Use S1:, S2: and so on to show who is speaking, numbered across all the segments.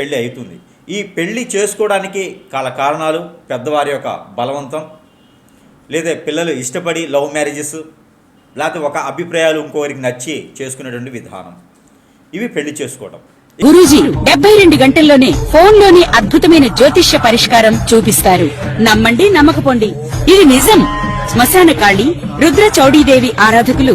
S1: పెళ్ళి అవుతుంది ఈ పెళ్ళి చేసుకోవడానికి కాల కారణాలు పెద్దవారి యొక్క బలవంతం లేదా పిల్లలు ఇష్టపడి లవ్ మ్యారేజెస్ లేకపోతే ఒక అభిప్రాయాలు ఇంకోరికి నచ్చి చేసుకునేటువంటి విధానం. ఇవి పెళ్ళి చేసుకోవడం
S2: గురూజీ డెబ్బై రెండు గంటల్లోనే ఫోన్లోని అద్భుతమైన జ్యోతిష్య పరిష్కారం చూపిస్తారు. నమ్మండి నమ్మకపోండి. ఇది నిజం. శ్మశాన కాళి రుద్ర చౌడీదేవి ఆరాధకులు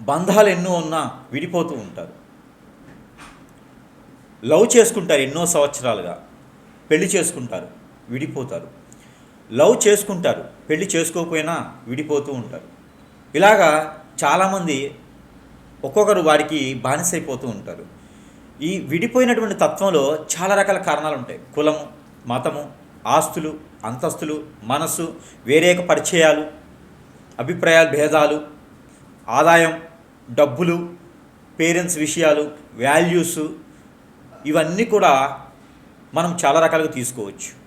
S1: బంధాలు ఎన్నో ఉన్నా విడిపోతూ ఉంటారు. లవ్ చేసుకుంటారు ఎన్నో సంవత్సరాలుగా. పెళ్ళి చేసుకుంటారు విడిపోతారు. లవ్ చేసుకుంటారు పెళ్ళి చేసుకోకపోయినా విడిపోతూ ఉంటారు. ఇలాగా చాలామంది ఒక్కొక్కరు వారికి బానిసైపోతూ ఉంటారు. ఈ విడిపోయినటువంటి తత్వంలో చాలా రకాల కారణాలు ఉంటాయి. కులము మతము ఆస్తులు అంతస్తులు మనస్సు వేరేక పరిచయాలు అభిప్రాయాలు భేదాలు ఆదాయం డబ్బులు పేరెంట్స్ విషయాలు వాల్యూస్ ఇవన్నీ కూడా మనం చాలా రకాలుగా తీసుకోవచ్చు.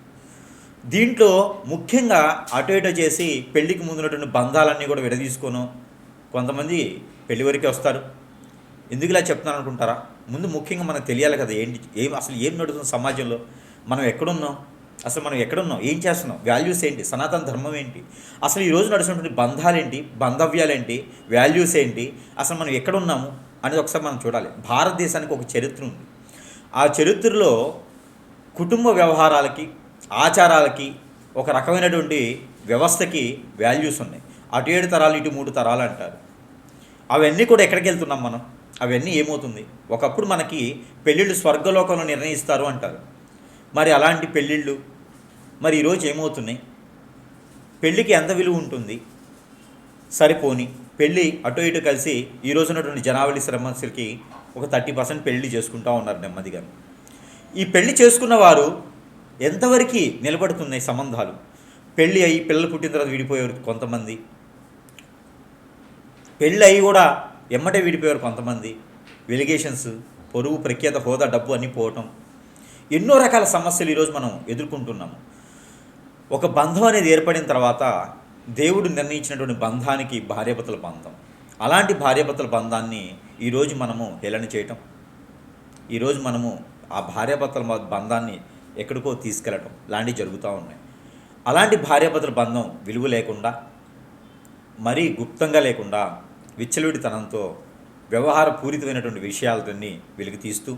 S1: దీంట్లో ముఖ్యంగా అటు ఇటు చేసి పెళ్ళికి ముందున్నటువంటి బంధాలన్నీ కూడా విడదీసుకోను. కొంతమంది పెళ్ళి వరకే వస్తారు. ఎందుకు ఇలా చెప్తున్నాను అనుకుంటారా? ముందు ముఖ్యంగా మనకు తెలియాలి కదా ఏంటి ఏం అసలు ఏం నడుస్తుంది సమాజంలో? మనం ఎక్కడున్నాం? అసలు మనం ఎక్కడున్నాం? ఏం చేస్తున్నాం? వాల్యూస్ ఏంటి? సనాతన ధర్మం ఏంటి? అసలు ఈ రోజు నడుస్తున్నటువంటి బంధాలేంటి? బంధవ్యాలేంటి? వాల్యూస్ ఏంటి? అసలు మనం ఎక్కడున్నాము? అనేది ఒకసారి మనం చూడాలి. భారతదేశానికి ఒక చరిత్ర ఉంది. ఆ చరిత్రలో కుటుంబ వ్యవహారాలకి ఆచారాలకి ఒక రకమైనటువంటి వ్యవస్థకి వాల్యూస్ ఉన్నాయి. అటు ఏడు తరాలు ఇటు మూడు తరాలు అంటారు. అవన్నీ కూడా ఎక్కడికి వెళ్తున్నాం మనం? అవన్నీ ఏమవుతుంది? ఒకప్పుడు మనకి పెళ్ళిళ్ళు స్వర్గలోకంలో నిర్ణయిస్తారు అంటారు. మరి అలాంటి పెళ్ళిళ్ళు? మరి ఈరోజు ఏమవుతున్నాయి? పెళ్ళికి ఎంత విలువ ఉంటుంది? సరిపోని పెళ్ళి అటు ఇటు కలిసి ఈ రోజున్నటువంటి జనావళి శ్రమస్సులకి ఒక థర్టీ పర్సెంట్ పెళ్ళి చేసుకుంటూ ఉన్నారు నెమ్మదిగా ఈ పెళ్ళి చేసుకున్న వారు ఎంతవరకు నిలబడుతున్నాయి సంబంధాలు? పెళ్ళి అయ్యి పిల్లలు పుట్టిన తర్వాత విడిపోయారు కొంతమంది. పెళ్ళి అయ్యి కూడా ఎమ్మటే విడిపోయారు కొంతమంది. వెలిగేషన్స్ పొరుగు ప్రఖ్యాత హోదా డబ్బు అన్నీ పోవటం ఎన్నో రకాల సమస్యలు ఈరోజు మనం ఎదుర్కొంటున్నాము. ఒక బంధం అనేది ఏర్పడిన తర్వాత దేవుడు నిర్ణయించినటువంటి బంధానికి భార్యాభర్తల బంధం. అలాంటి భార్యాభర్తల బంధాన్ని ఈరోజు మనము హేళన చేయటం. ఈరోజు మనము ఆ భార్యాభర్తల బంధాన్ని ఎక్కడికో తీసుకెళ్ళటం లాంటివి జరుగుతూ ఉన్నాయి. అలాంటి భార్యాభర్తల బంధం విలువ లేకుండా మరీ గుప్తంగా లేకుండా విచ్చలవిడితనంతో వ్యవహార పూరితమైనటువంటి విషయాలన్నీ వెలికి తీస్తూ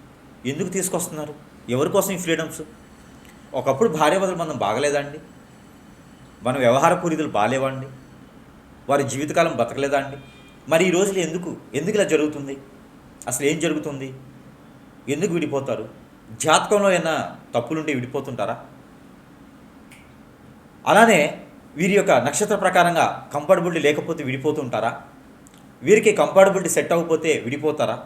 S1: ఎందుకు తీసుకొస్తున్నారు? ఎవరి కోసం ఈ ఫ్రీడమ్స్? ఒకప్పుడు భార్యాభర్తలు మనం బాగలేదండి మన వ్యవహార పూరితులు బాగాలేవండి వారి జీవితకాలం బతకలేదా అండి? మరి ఈ రోజులు ఎందుకు? ఎందుకు ఇలా జరుగుతుంది? అసలు ఏం జరుగుతుంది? ఎందుకు విడిపోతారు? జాతకంలో ఏమైనా తప్పులుంటే విడిపోతుంటారా? అలానే వీరి యొక్క నక్షత్ర ప్రకారంగా కంఫర్టబిలిటీ లేకపోతే విడిపోతుంటారా? వీరికి కంఫర్టబిలిటీ సెట్ అవ్వకపోతే విడిపోతారా?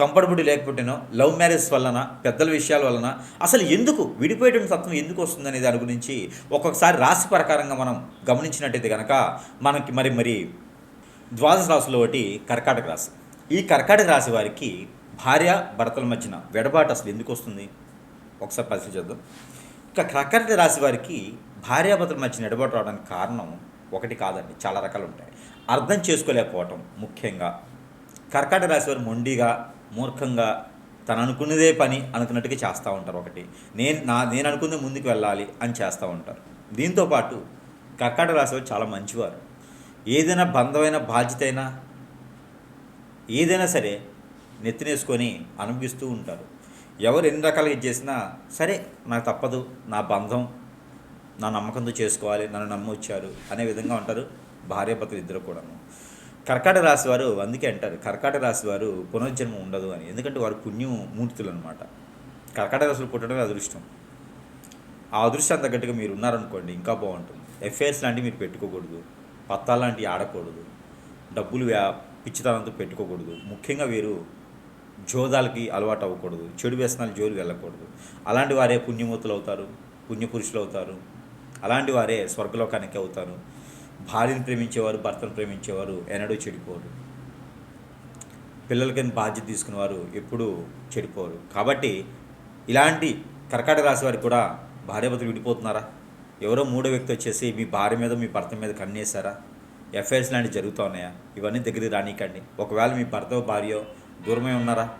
S1: కంఫర్టబుల్ లేకపోతేనో లవ్ మ్యారేజ్ వలన పెద్దల విషయాల వలన అసలు ఎందుకు విడిపోయేటువంటి తత్వం ఎందుకు వస్తుందనే దాని గురించి ఒక్కొక్కసారి రాశి ప్రకారంగా మనం గమనించినట్టయితే కనుక మనకి మరి మరి ద్వాదశ రాశిలో ఒకటి కర్కాటక రాశి. ఈ కర్కాటక రాశి వారికి భార్య భర్తల మధ్యన వెడబాటు అసలు ఎందుకు వస్తుంది? ఒకసారి పరిశీలిద్దాం ఇక కర్కాటక రాశి వారికి భార్యాభర్తల మధ్యన ఎడబాటు రావడానికి కారణం ఒకటి కాదండి చాలా రకాలు ఉంటాయి. అర్థం చేసుకోలేకపోవటం ముఖ్యంగా. కర్కాటక రాశి వారు మొండిగా మూర్ఖంగా తను అనుకున్నదే పని అనుకున్నట్టుగా చేస్తూ ఉంటారు ఒకటి. నేను నా నేను అనుకుందే ముందుకు వెళ్ళాలి అని చేస్తూ ఉంటారు. దీంతోపాటు కర్కాటక రాశి చాలా మంచివారు. ఏదైనా బంధమైన బాధ్యత అయినా ఏదైనా సరే నెత్తినేసుకొని అనుభవిస్తూ ఉంటారు. ఎవరు ఎన్ని రకాలుగా ఇది చేసినా సరే నాకు తప్పదు నా బంధం నా నమ్మకంతో చేసుకోవాలి నన్ను నమ్మొచ్చారు అనే విధంగా ఉంటారు భార్యాభర్తలు ఇద్దరు కూడాను. కర్కాట రాశి వారు అందుకే అంటారు కర్కాట రాశి వారు పునర్జన్మ ఉండదు అని. ఎందుకంటే వారు పుణ్యం మూర్తులు అనమాట కర్కాట రాశులు పుట్టడం అదృష్టం. ఆ అదృష్టం తగ్గట్టుగా మీరు ఉన్నారనుకోండి ఇంకా బాగుంటుంది. ఎఫ్ఐఆర్స్ లాంటివి మీరు పెట్టుకోకూడదు. పత్తాలు లాంటివి ఆడకూడదు. డబ్బులు వ్యా పిచ్చితనంతో పెట్టుకోకూడదు. ముఖ్యంగా వీరు జోదాలకి అలవాటు అవ్వకూడదు. చెడు వ్యసనాలు జోలు వెళ్ళకూడదు. అలాంటి వారే పుణ్యమూర్తులు అవుతారు పుణ్యపురుషులు అవుతారు అలాంటి వారే స్వర్గలోకానికి అవుతారు. భార్యను ప్రేమించేవారు భర్తను ప్రేమించేవారు ఎన్నడూ చెడిపోరు. పిల్లలకి బాధ్యత తీసుకునేవారు ఎప్పుడూ చెడిపోరు. కాబట్టి ఇలాంటి కర్కాటక రాశి వారికి కూడా భార్యాభర్తలు విడిపోతున్నారా? ఎవరో మూడో వ్యక్తి వచ్చేసి మీ భార్య మీద మీ భర్త మీద కన్నేశారా? ఎఫ్ఐఆర్స్ లాంటివి జరుగుతూ ఉన్నాయా? ఇవన్నీ దగ్గరికి రానికండి. ఒకవేళ మీ భర్త భార్య దూరమే ఉన్నారా?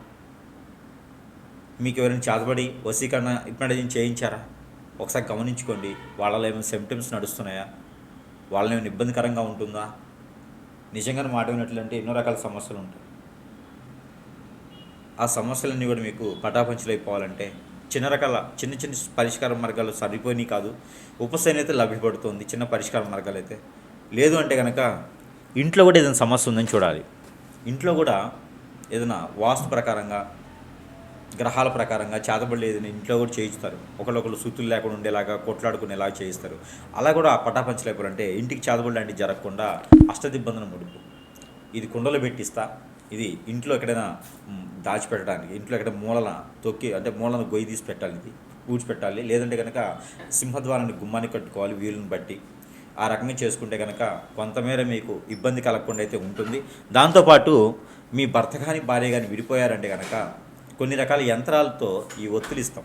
S1: మీకు ఎవరైనా చేతబడి వసీకరణ ఇప్పటి చేయించారా? ఒకసారి గమనించుకోండి. వాళ్ళలో ఏమైనా సిమ్టమ్స్ నడుస్తున్నాయా? వాళ్ళని ఇబ్బందికరంగా ఉంటుందా? నిజంగా మాట వినట్లంటే ఎన్నో రకాల సమస్యలు ఉంటాయి. ఆ సమస్యలన్నీ కూడా మీకు పటాపంచలైపోవాలంటే చిన్న రకాల చిన్న చిన్న పరిష్కార మార్గాలు సరిపోయినాయి కాదు. ఉపశమనం అయితే లభ్యపడుతుంది చిన్న పరిష్కార మార్గాలు అయితే. లేదు అంటే కనుక ఇంట్లో కూడా ఏదైనా సమస్య ఉందని చూడాలి. ఇంట్లో కూడా ఏదైనా వాస్తు ప్రకారంగా గ్రహాల ప్రకారంగా చేతబడి లేదని ఇంట్లో కూడా చేయిస్తారు. ఒకళ్ళొకళ్ళు సూతులు లేకుండా ఉండేలాగా కొట్లాడుకునేలాగా చేయిస్తారు. అలా కూడా పటాపంచలేపాలంటే ఇంటికి చేతబడి లాంటివి జరగకుండా అష్టదిబ్బందన ముడుపు. ఇది కుండలో పెట్టిస్తా. ఇది ఇంట్లో ఎక్కడైనా దాచిపెట్టడానికి ఇంట్లో ఎక్కడ మూలన తొక్కి అంటే మూలన గొయ్యి తీసి పెట్టాలి ఇది ఊడ్చిపెట్టాలి లేదంటే కనుక సింహద్వారాన్ని గుమ్మాన్ని కట్టుకోవాలి వీలుని బట్టి. ఆ రకంగా చేసుకుంటే కనుక కొంతమేర మీకు ఇబ్బంది కలగకుండా అయితే ఉంటుంది. దాంతోపాటు మీ భర్త కానీ భార్య కానీ విడిపోయారంటే కనుక కొన్ని రకాల యంత్రాలతో ఈ ఒత్తులు ఇస్తాం.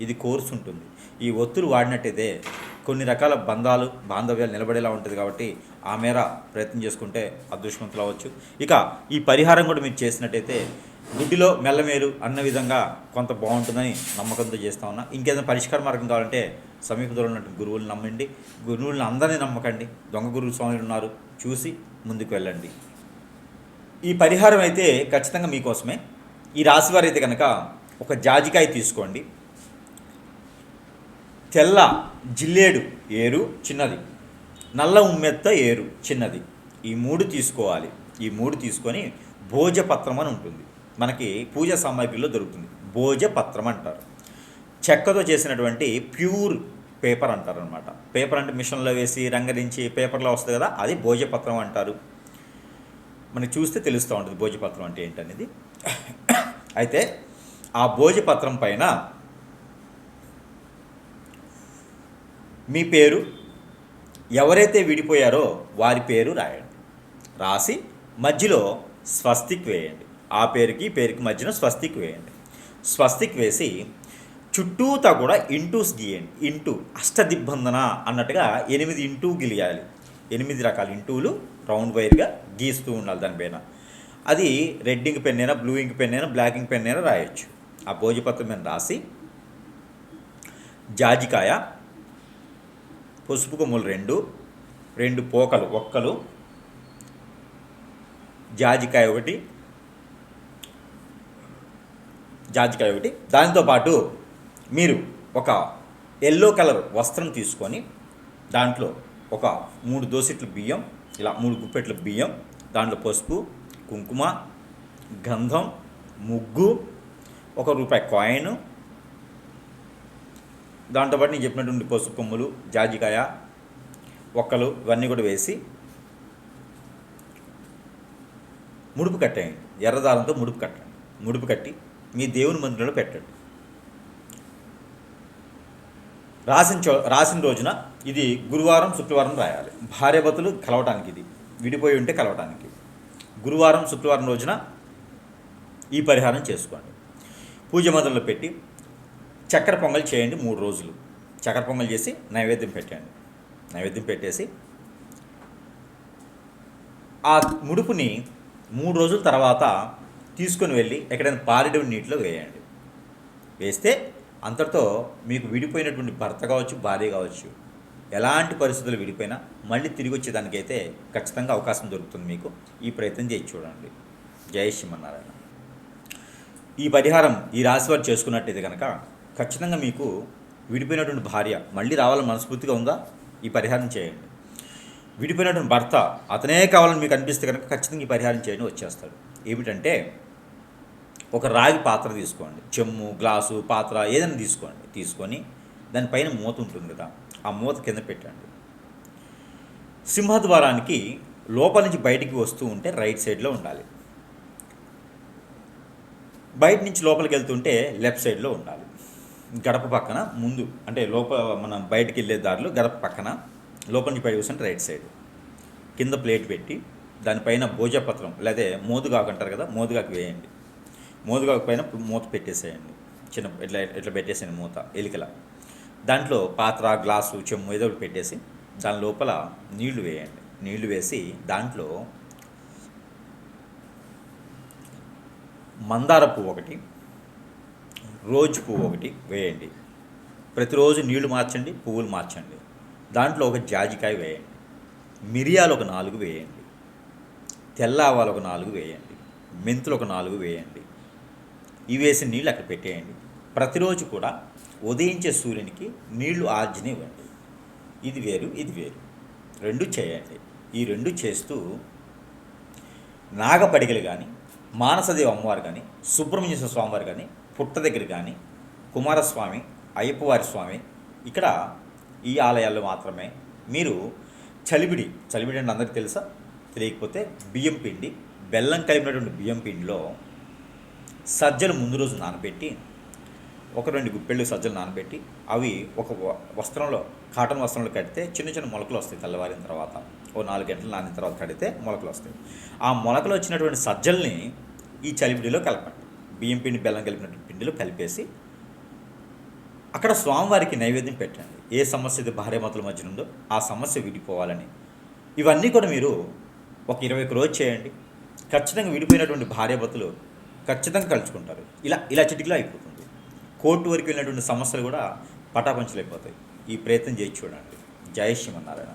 S1: ఇది కోర్సు ఉంటుంది. ఈ ఒత్తులు వాడినట్టయితే కొన్ని రకాల బంధాలు బాంధవ్యాలు నిలబడేలా ఉంటుంది కాబట్టి ఆ మేర ప్రయత్నం చేసుకుంటే అదృష్టవంతులు అవ్వచ్చు. ఇక ఈ పరిహారం కూడా మీరు చేసినట్టయితే గుడ్డిలో మెల్లమేరు అన్న విధంగా కొంత బాగుంటుందని నమ్మకంతో చేస్తా ఉన్నా. ఇంకేదైనా పరిష్కార మార్గం కావాలంటే సమీప దూరంలో ఉన్నటువంటి గురువులు నమ్మండి. గురువులను అందరినీ నమ్మకండి. దొంగ గురువు స్వామిలు ఉన్నారు. చూసి ముందుకు వెళ్ళండి. ఈ పరిహారం అయితే ఖచ్చితంగా మీకోసమే. ఈ రాశివారు అయితే కనుక ఒక జాజికాయ తీసుకోండి. తెల్ల జిల్లేడు ఏరు చిన్నది. నల్ల ఉమ్మెత్త ఏరు చిన్నది. ఈ మూడు తీసుకోవాలి. ఈ మూడు తీసుకొని భోజపత్రం అని ఉంటుంది. మనకి పూజా సామాగ్రిలో దొరుకుతుంది. భోజపత్రం అంటారు. చెక్కతో చేసినటువంటి ప్యూర్ పేపర్ అంటారు అనమాట పేపర్ అంటే మిషన్లో వేసి రంగరించి పేపర్లో వస్తుంది కదా అది భోజపత్రం అంటారు. మనకి చూస్తే తెలుస్తూ ఉంటుంది భోజపత్రం అంటే ఏంటనేది. అయితే ఆ భోజపత్రం పైన మీ పేరు ఎవరైతే విడిపోయారో వారి పేరు రాయండి. రాసి మధ్యలో స్వస్తిక్ వేయండి. ఆ పేరుకి ఈ పేరుకి మధ్యన స్వస్తిక్ వేయండి. స్వస్తిక్ వేసి చుట్టూతా కూడా ఇంటూస్ గీయండి. ఇంటూ అష్టదిబ్బందన అన్నట్టుగా ఎనిమిది ఇంటూ గిలియాలి. ఎనిమిది రకాల ఇంటూలు రౌండ్ వైర్గా గీస్తూ ఉండాలి దానిపైన అది రెడ్ ఇంక్ పెన్ అయినా బ్లూ ఇంక్ పెన్ అయినా బ్లాక్ ఇంక్ పెన్ అయినా రాయొచ్చు. ఆ భోజపత్రం మీద రాసి జాజికాయ పసుపు కొమ్ములు రెండు రెండు పోకలు ఒక్కలు జాజికాయ ఒకటి జాజికాయ ఒకటి. దానితో పాటు మీరు ఒక ఎల్లో కలర్ వస్త్రం తీసుకొని దాంట్లో ఒక మూడు దోసెట్లు బియ్యం ఇలా మూడు గుప్పెట్ల బియ్యం దాంట్లో పసుపు కుంకుమ గంధం ముగ్గు ఒక రూపాయి కాయిన్ దాంతోపాటు నేను చెప్పినటువంటి పసుపు కొమ్ములు జాజికాయ ఒక్కలు ఇవన్నీ కూడా వేసి ముడుపు కట్టేయండి. ఎర్రదారంతో ముడుపు కట్టండి. ముడుపు కట్టి మీ దేవుని మందిరంలో పెట్టండి. రాసిన చో రాసిన రోజున ఇది గురువారం శుక్రవారం రాయాలి. భార్యభర్తలు కలవటానికి ఇది. విడిపోయి ఉంటే కలవటానికి. గురువారం శుక్రవారం రోజున ఈ పరిహారం చేసుకోండి. పూజ మందిరంలో పెట్టి చక్కెర పొంగల్ చేయండి మూడు రోజులు. చక్కెర పొంగల్ చేసి నైవేద్యం పెట్టండి. నైవేద్యం పెట్టేసి ఆ ముడుపుని మూడు రోజుల తర్వాత తీసుకొని వెళ్ళి ఎక్కడైనా పారిడి నీటిలో వేయండి. వేస్తే అంతటితో మీకు విడిపోయినటువంటి భర్త కావచ్చు భార్య కావచ్చు ఎలాంటి పరిస్థితులు విడిపోయినా మళ్ళీ తిరిగి వచ్చేదానికైతే ఖచ్చితంగా అవకాశం దొరుకుతుంది మీకు. ఈ ప్రయత్నం చేసి చూడండి. జై శ్రీమన్నారాయణ. ఈ పరిహారం ఈ రాశి వారు చేసుకున్నట్టయితే కనుక ఖచ్చితంగా మీకు విడిపోయినటువంటి భార్య మళ్ళీ రావాలని మనస్ఫూర్తిగా ఉందా? ఈ పరిహారం చేయండి. విడిపోయినటువంటి భర్త అతనే కావాలని మీకు అనిపిస్తే కనుక ఖచ్చితంగా ఈ పరిహారం చేయండి వచ్చేస్తాడు. ఏమిటంటే ఒక రాగి పాత్ర తీసుకోండి. చెమ్ము గ్లాసు పాత్ర ఏదైనా తీసుకోండి. తీసుకొని దానిపైన మూత ఉంటుంది కదా. ఆ మూత కింద పెట్టండి. సింహద్వారానికి లోపల నుంచి బయటికి వస్తూ ఉంటే రైట్ సైడ్లో ఉండాలి. బయట నుంచి లోపలికి వెళ్తుంటే లెఫ్ట్ సైడ్లో ఉండాలి. గడప పక్కన ముందు అంటే లోపల మనం బయటికి వెళ్ళే దారిలో గడప పక్కన లోపల నుంచి బయట కూర్చుంటే రైట్ సైడ్. కింద ప్లేట్ పెట్టి దానిపైన భోజపత్రం లేదా మోదుగాకు అంటారు కదా మోదుగాకు వేయండి. మోదుగాకు పైన మూత పెట్టేసేయండి. చిన్న ఇట్లా ఇట్లా పెట్టేసేయండి మూత ఎలికల. దాంట్లో పాత్ర గ్లాసు చెమ్ము ఏదో పెట్టేసి దాని లోపల నీళ్ళు వేయండి. నీళ్ళు వేసి దాంట్లో మందార పువ్వు ఒకటి రోజ్ పువ్వు ఒకటి వేయండి. ప్రతిరోజు నీళ్ళు మార్చండి పువ్వులు మార్చండి. దాంట్లో ఒక జాజికాయ వేయండి. మిరియాలు ఒక నాలుగు వేయండి. తెల్ల ఆవాలు ఒక నాలుగు వేయండి. మెంతులు ఒక నాలుగు వేయండి. ఇవి వేసిన నీళ్ళు అక్కడ పెట్టేయండి. ప్రతిరోజు కూడా ఉదయించే సూర్యునికి నీళ్ళు ఆర్జనివ్వండి. ఇది వేరు ఇది వేరు. రెండు చేయండి. ఈ రెండు చేస్తూ నాగపడిగలు కానీ మానసదేవి అమ్మవారు కానీ సుబ్రహ్మణ్య స్వామివారు కానీ పుట్ట దగ్గర కానీ కుమారస్వామి అయ్యప్పవారి స్వామి ఇక్కడ ఈ ఆలయాల్లో మాత్రమే మీరు చలిబిడి చలిబిడి అంటే అందరికీ తెలుసా? తెలియకపోతే బియ్యం పిండి బెల్లం కలిపినటువంటి బియ్యం పిండిలో సజ్జలు ముందు రోజు నానబెట్టి ఒక రెండు గుప్పెళ్ళు సజ్జలు నానబెట్టి అవి ఒక వ- వస్త్రంలో కాటన్ వస్త్రంలో కడితే చిన్న చిన్న మొలకలు వస్తాయి తెల్లవారిన తర్వాత. ఓ నాలుగు గంటలు నానిన తర్వాత కడితే మొలకలు వస్తాయి. ఆ మొలకలు వచ్చినటువంటి సజ్జల్ని ఈ చలిపిడిలో కలపండి. బియ్యం పిండి బెల్లం కలిపినటువంటి పిండిలో కలిపేసి అక్కడ స్వామివారికి నైవేద్యం పెట్టండి. ఏ సమస్య అయితే భార్యమతుల మధ్యన ఉందో ఆ సమస్య విడిపోవాలని. ఇవన్నీ కూడా మీరు ఒక ఇరవై ఒక రోజు చేయండి. ఖచ్చితంగా విడిపోయినటువంటి భార్యభర్తలు ఖచ్చితంగా కలుసుకుంటారు. ఇలా ఇలా చిటికలో అయిపోతుంది. కోర్టు వరకు వెళ్ళినటువంటి సమస్యలు కూడా పటాపంచలైపోతాయి. ఈ ప్రయత్నం చేయి చూడండి. జయ శ్రీమన్నారాయణ.